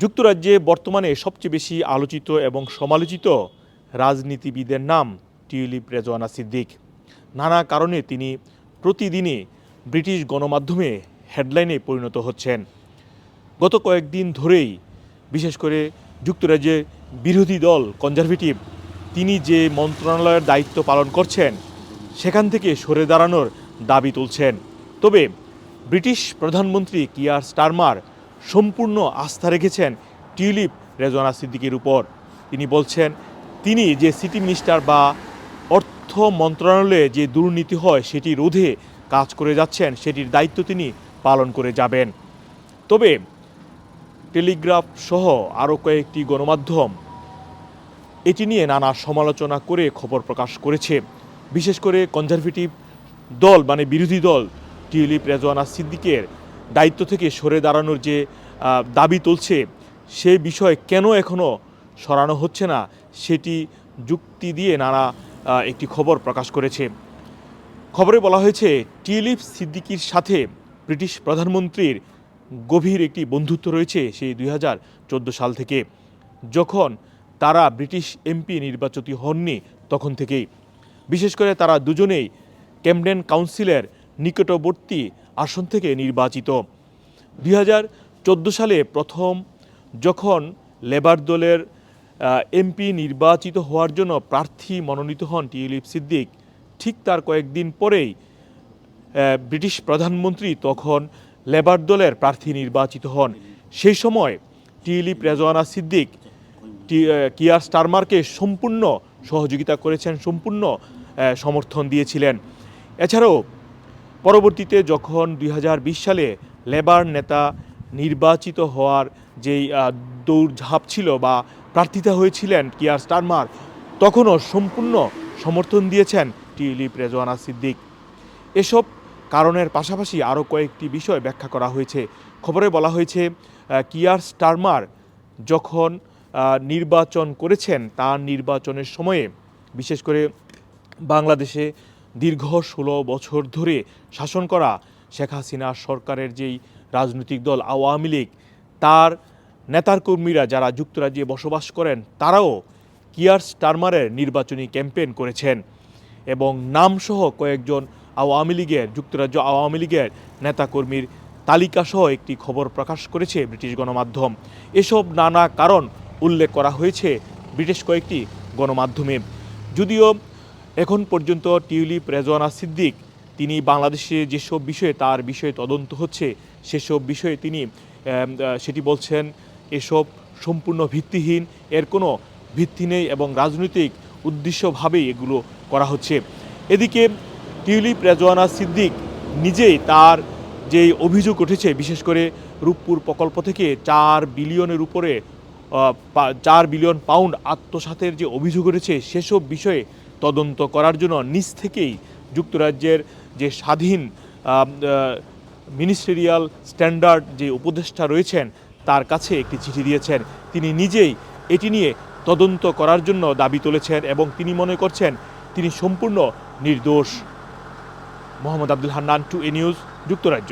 যুক্তরাজ্যে বর্তমানে সবচেয়ে বেশি আলোচিত এবং সমালোচিত রাজনীতিবিদের নাম টিউলিপ রেজওয়ানা সিদ্দিক। নানা কারণে তিনি প্রতিদিনই ব্রিটিশ গণমাধ্যমে হেডলাইনে পরিণত হচ্ছেন। গত কয়েকদিন ধরেই, বিশেষ করে যুক্তরাজ্যের বিরোধী দল কনজারভেটিভ, তিনি যে মন্ত্রণালয়ের দায়িত্ব পালন করছেন, সেখান থেকে সরে দাঁড়ানোর দাবি তুলছেন। তবে ব্রিটিশ প্রধানমন্ত্রী কিয়ার স্টারমার সম্পূর্ণ আস্থা রেখেছেন টিউলিপ রেজওয়ানা সিদ্দিকির উপর। তিনি বলছেন, তিনি যে সিটি মিনিস্টার বা অর্থ মন্ত্রণালয়ে যে দুর্নীতি হয় সেটি রোধে কাজ করে যাচ্ছেন, সেটির দায়িত্ব তিনি পালন করে যাবেন। তবে টেলিগ্রাফ সহ আরও কয়েকটি গণমাধ্যম এটি নিয়ে নানা সমালোচনা করে খবর প্রকাশ করেছে। বিশেষ করে কনজারভেটিভ দল মানে বিরোধী দল, টিউলিপ রেজওয়ানা সিদ্দিকের দায়িত্ব থেকে সরে দাঁড়ানোর যে দাবি তুলছে, সে বিষয়ে কেন এখনও সরানো হচ্ছে না, সেটি যুক্তি দিয়ে নানা একটি খবর প্রকাশ করেছে। খবরে বলা হয়েছে টিউলিপ সিদ্দিকির সাথে ব্রিটিশ প্রধানমন্ত্রীর গভীর একটি বন্ধুত্ব রয়েছে সেই দুই হাজার চোদ্দ সাল থেকে। যখন তারা ব্রিটিশ এমপি নির্বাচিত হননি তখন থেকেই। বিশেষ করে তারা দুজনেই ক্যামডেন কাউন্সিলের নিকটবর্তী আসন থেকে নির্বাচিত। দুই হাজার চোদ্দ সালে প্রথম যখন লেবার দলের এমপি নির্বাচিত হওয়ার জন্য প্রার্থী মনোনীত হন টিউলিপ সিদ্দিক, ঠিক তার কয়েকদিন পরেই ব্রিটিশ প্রধানমন্ত্রী তখন লেবার দলের প্রার্থী নির্বাচিত হন। সেই সময় টিউলিপ রেজওয়ানা সিদ্দিক কিয়ার স্টারমারকে সম্পূর্ণ সহযোগিতা করেছেন, সম্পূর্ণ সমর্থন দিয়েছিলেন। এছাড়াও পরবর্তীতে যখন দুই হাজার বিশ সালে লেবার নেতা নির্বাচিত হওয়ার যেই দৌড়ঝাঁপ ছিল বা প্রার্থিতা হয়েছিলেন কিয়ার স্টারমার, তখনও সম্পূর্ণ সমর্থন দিয়েছেন টিউলিপ রেজওয়ানা সিদ্দিক। এসব কারণের পাশাপাশি আরও কয়েকটি বিষয় ব্যাখ্যা করা হয়েছে। খবরে বলা হয়েছে কিয়ার স্টারমার যখন নির্বাচন করেছেন, তার নির্বাচনের সময়ে বিশেষ করে বাংলাদেশে দীর্ঘ ষোলো বছর ধরে শাসন করা শেখ হাসিনা সরকারের যেই রাজনৈতিক দল আওয়ামী লীগ, তার নেতার কর্মীরা যারা যুক্তরাজ্যে বসবাস করেন, তারাও কিয়ার স্টারমারের নির্বাচনী ক্যাম্পেইন করেছেন এবং নামসহ কয়েকজন আওয়ামী লীগের, যুক্তরাজ্য আওয়ামী লীগের নেতাকর্মীর তালিকাসহ একটি খবর প্রকাশ করেছে ব্রিটিশ গণমাধ্যম। এসব নানা কারণ উল্লেখ করা হয়েছে ব্রিটিশ কয়েকটি গণমাধ্যমে। যদিও এখন পর্যন্ত টিউলিপ রেজওয়ানা সিদ্দিক, তিনি বাংলাদেশে যেসব বিষয়ে তার বিষয়ে তদন্ত হচ্ছে, সেসব বিষয়ে তিনি সেটি বলছেন, এসব সম্পূর্ণ ভিত্তিহীন, এর কোনো ভিত্তি নেই এবং রাজনৈতিক উদ্দেশ্যভাবেই এগুলো করা হচ্ছে। এদিকে টিউলিপ রেজওয়ানা সিদ্দিক নিজেই তার যে অভিযোগ উঠেছে, বিশেষ করে রূপপুর প্রকল্প থেকে চার বিলিয়নের উপরে চার বিলিয়ন পাউন্ড আত্মসাতের যে অভিযোগ উঠেছে, সেসব বিষয়ে তদন্ত করার জন্য নিজ থেকেই যুক্তরাজ্যের যে স্বাধীন মিনিস্টেরিয়াল স্ট্যান্ডার্ড যে উপদেষ্টা রয়েছেন, তার কাছে একটি চিঠি দিয়েছেন। তিনি নিজেই এটি নিয়ে তদন্ত করার জন্য দাবি তুলেছেন এবং তিনি মনে করছেন তিনি সম্পূর্ণ নির্দোষ। Mohammad Abdul Hannan, two A news, যুক্তরাজ্য।